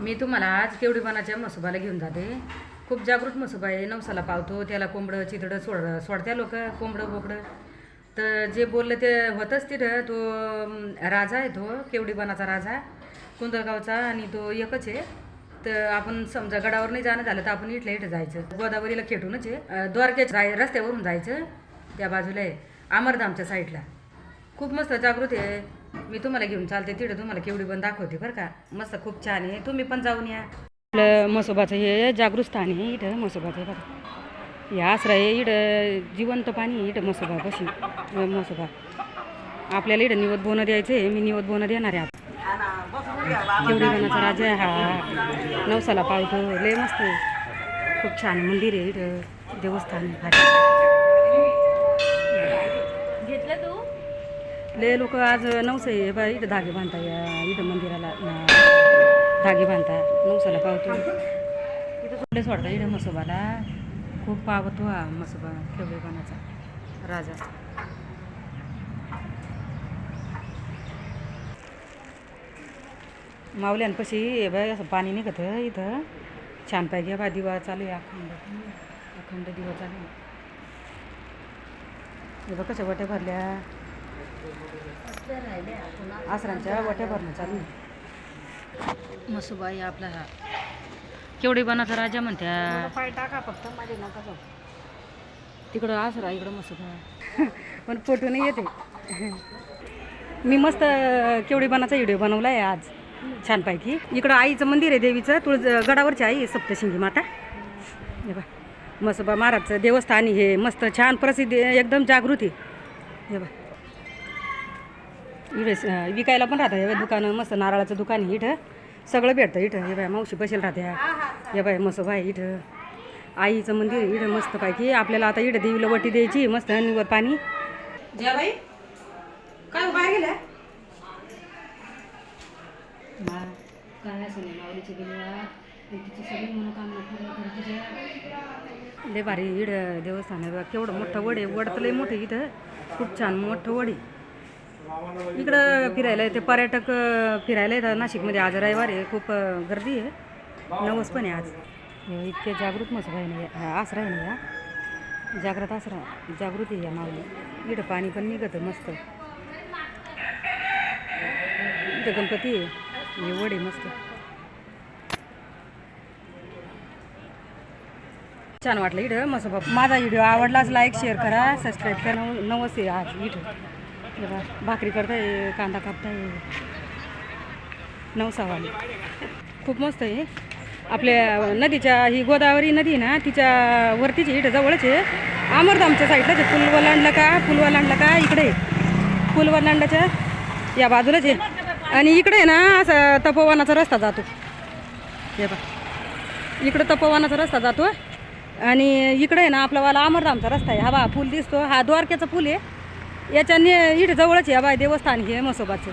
मी तुम्हाला आज केवडीपणाच्या मसोबाला घेऊन जाते. खूप जागृत मसोबा आहे. नवसाला पावतो त्याला कोंबडं चितडं सोड सोडत्या लोक कोंबडं बोकडं. तर जे बोललं ते होतंच तिथं. तो राजा आहे तो केवढीपणाचा राजा. कुंदरगावचा आणि तो एकच आहे. तर आपण समजा गडावर नाही जाणं झालं तर आपण इथल्या इथं जायचं. गोदावरीला खेटूनच आहे. द्वारकेच्या जाय रस्त्यावरून जायचं. त्या बाजूला आहे. अमरधामच्या साईडला. खूप मस्त जागृत आहे. मी तुम्हाला घेऊन चालते तिथं तुम्हाला केवढी पण दाखवते बरं का. मस्त खूप छान आहे. तुम्ही पण जाऊन या. आपलं मसोबाचं हे जागृत स्थान आहे इथं मसोबाचं बघा. हे आसरा आहे इथं जिवंत पाणी इडं इथं मसोबा कशी मसोबा आपल्याला इथं निवत बोनं द्यायचं आहे मी निवत बोनं देणार आहे केवढी गणाचा राजा आहे हा. नवसाला पावतो. लय मस्त आहे. खूप छान मंदिर आहे इथं देवस्थान आहे भारी. घेतलं तू ले लोक आज नवसे हे बा इथं धागे बांधता या इथं मंदिराला धागे बांधता. नवसाला पावतो इथं सोडले सोडता इथं मसोबाला खूप पावतो हा मसोबा केवढेपणाचा राजा. मावल्यांपाशी हे बाय असं पाणी निघत इथं. छान पाहिजे बा दिवा चालू आहे अखंड. अखंड दिवा चालू आहे. हे बघ कशा वाट्या भरल्या? आसरांच्या वट्या भरणं चालू. मसुबाई आपला हा. केवढी बनाचा राजा म्हणत्या. पाय टाका फक्त माझे नका जाऊ. तिकडं आसरा इकडं मसुबा पण फोटो नाही येते. मी मस्त केवढी बनाचा व्हिडिओ बनवला आहे आज छानपैकी इकडं आईचं मंदिर आहे देवीचं तुळज गडावरची आई सप्तशिंगी माता. हे बा मसोबा महाराजचं देवस्थान हे. मस्त छान प्रसिद्ध एकदम जागृती. हे बा इकडे विकायला पण राहतं हे बघ दुकानं मस्त नारळाचं दुकान आहे इथं. सगळं भेटतं इथं. हे बाय मावशी बसेल राहत्या. हे बाय मसोबा आहे इथं. आईचं मंदिर इथं मस्त पैकी. आपल्याला आता इथं देवीला वटी द्यायची मस्त निवर पाणी. बाई काय बाहेर गेल्या? काय असं नाही माऊलीची गेल्या तिची सगळी मनोकामना पूर्ण कर तुझ्या. लय भारी इड देवस्थान आहे बघ. केवढं मोठं वड आहे. वड तर लय मोठं इथं. खूप छान मोठं वड आहे. इकडं फिरायला येते. पर्यटक फिरायला येतात. नाशिकमध्ये आज रविवार आहे. खूप गर्दी आहे. नवस पण आहे आज. हो, इतके जागृत मस्त आहे आसरा आहे ना या? जागृत आसरा. जागृती आहे या माऊली. इथं पाणी पण निघतं मस्त. इथं गणपती आहे. हे वड आहे मस्त. छान वाटलं इथं. मस्त बाप माझा व्हिडिओ आवडलाच लाईक शेअर करा. सबस्क्राईब करा. नव नवस आहे आज इथं. हे भाकरी करताय कांदा कापताय. नवसावाली खूप मस्त आहे. आपल्या नदीच्या ही गोदावरी नदी आहे ना तिच्या वरतीची इथं जवळच आहे. अमरधामच्या साईडलाच आहे. पुलवलांडला का? पुलवलांडला का? इकडे पुलवलांडाच्या या बाजूलाच आहे. आणि इकडे आहे ना असं तपोवनाचा रस्ता जातो. हे बघ. इकडं तपोवनाचा रस्ता जातो. आणि इकडे आहे ना आपला वाला अमरधामचा रस्ता आहे. हा बा पूल दिसतो. हा द्वारक्याचा पूल आहे. याच्याने इथे जवळच आहे बाय देवस्थान हे म्हसोबाचं